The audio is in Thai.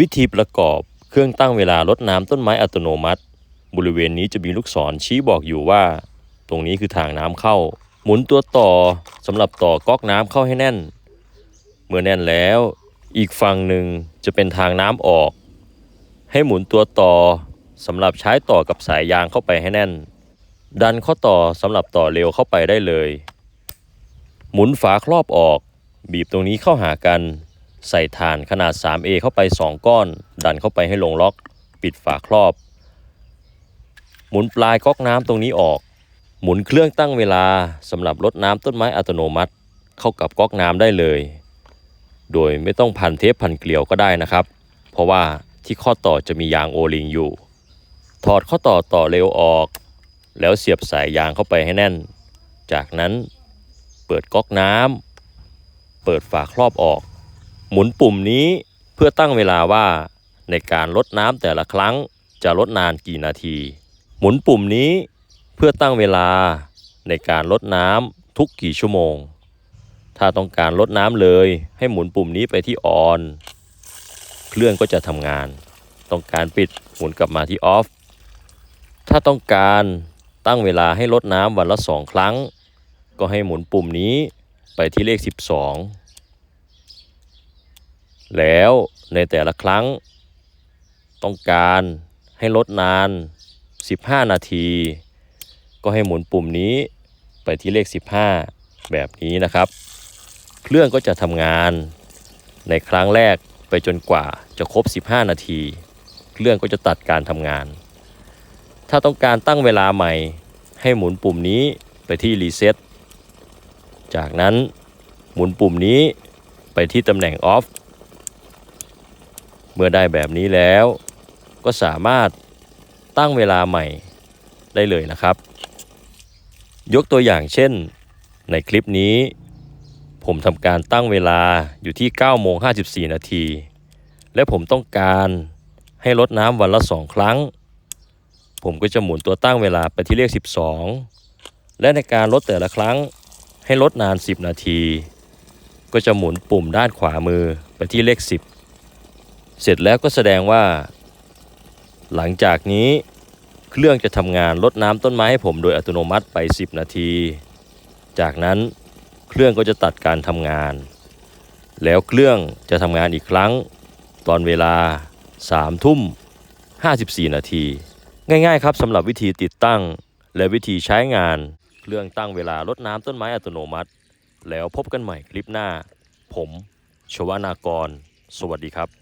วิธีประกอบเครื่องตั้งเวลารดน้ำต้นไม้อัตโนมัติ บริเวณนี้จะมีลูกศรชี้บอกอยู่ว่า ตรงนี้คือทางน้ำเข้า หมุนตัวต่อสำหรับต่อก๊อกน้ำเข้าให้แน่น เมื่อแน่นแล้ว อีกฝั่งหนึ่งจะเป็นทางน้ำออก ให้หมุนตัวต่อสำหรับใช้ต่อกับสายยางเข้าไปให้แน่น ดันข้อต่อสำหรับต่อเร็วเข้าไปได้เลย หมุนฝาครอบออก บีบตรงนี้เข้าหากัน ใส่ถ่านขนาด 3A เข้าไป 2 ก้อน ดันเข้าไปให้ลงล็อก ปิดฝาครอบ หมุนปลายก๊อกน้ำตรงนี้ออก หมุนเครื่องตั้งเวลาสำหรับรดน้ำต้นไม้อัตโนมัติ เข้ากับก๊อกน้ำได้เลย โดยไม่ต้องพันเทปพันเกลียวก็ได้นะครับ เพราะว่าที่ข้อต่อจะมียางโอลิงอยู่ ถอดข้อต่อต่อเร็วออก แล้วเสียบสายยางเข้าไปให้แน่น จากนั้นเปิดก๊อกน้ำเปิดฝาครอบออก หมุนปุ่มนี้เพื่อตั้งเวลาว่าในการลดน้ำแต่ละครั้งจะลดนานกี่นาที หมุนปุ่มนี้เพื่อตั้งเวลาในการลดน้ำทุกกี่ชั่วโมง ถ้าต้องการลดน้ำเลยให้หมุนปุ่มนี้ไปที่ออน เครื่องก็จะทำงาน ต้องการปิดหมุนกลับมาที่ออฟ ถ้าต้องการตั้งเวลาให้ลดน้ำวันละสองครั้ง ก็ให้หมุนปุ่มนี้ไปที่เลข 12 แล้วในแต่ละครั้ง ต้องการให้ลดนาน 15 นาที ก็ให้หมุนปุ่มนี้ไปที่เลข 15 แบบนี้นะครับ เครื่องก็จะทำงานในครั้งแรกไปจนกว่าจะครบ 15 นาที เครื่องก็จะตัดการทำงาน ถ้าต้องการตั้งเวลาใหม่ ให้หมุนปุ่มนี้ไปที่รีเซ็ตจากนั้นหมุนปุ่มนี้ไปที่ตำแหน่งออฟ เมื่อได้แบบนี้แล้ว ก็สามารถตั้งเวลาใหม่ได้เลยนะครับ ยกตัวอย่างเช่น ในคลิปนี้ ผมทำการตั้งเวลาอยู่ที่9โมง54 นาที และผมต้องการให้ลดน้ำวันละ 2 ครั้ง ผมก็จะหมุนตัวตั้งเวลาไปที่เลข 12 และในการลดแต่ละครั้งให้ลดนาน 10 นาที ก็จะหมุนปุ่มด้านขวามือไปที่เลข 10 เสร็จแล้วก็แสดงว่า หลังจากนี้เครื่องจะทำงานลดน้ำต้นไม้ให้ผมโดยอัตโนมัติไป 10 นาที จากนั้นเครื่องก็จะตัดการทำงาน แล้วเครื่องจะทำงานอีกครั้ง ตอนเวลา3ทุ่ม54 นาที ง่ายๆครับสำหรับวิธีติดตั้ง และวิธีใช้งานเครื่องตั้งเวลารดน้ำต้นไม้อัตโนมัติ แล้วพบกันใหม่คลิปหน้า ผม ชวนากร สวัสดีครับ